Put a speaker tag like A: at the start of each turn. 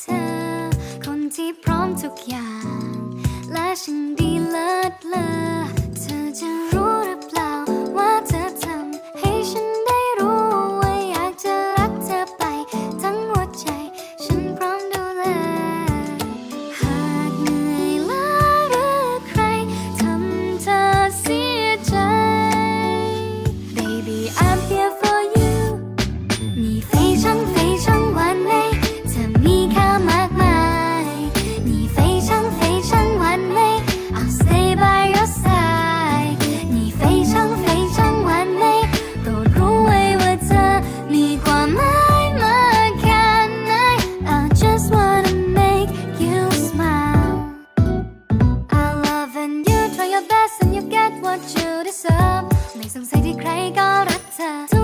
A: เธอ คนที่พร้อมทุกอย่าง และฉันดีเลิศเลอ your best and you get what you deserve. ไม่สงสัยที่ใครก็รักเธอ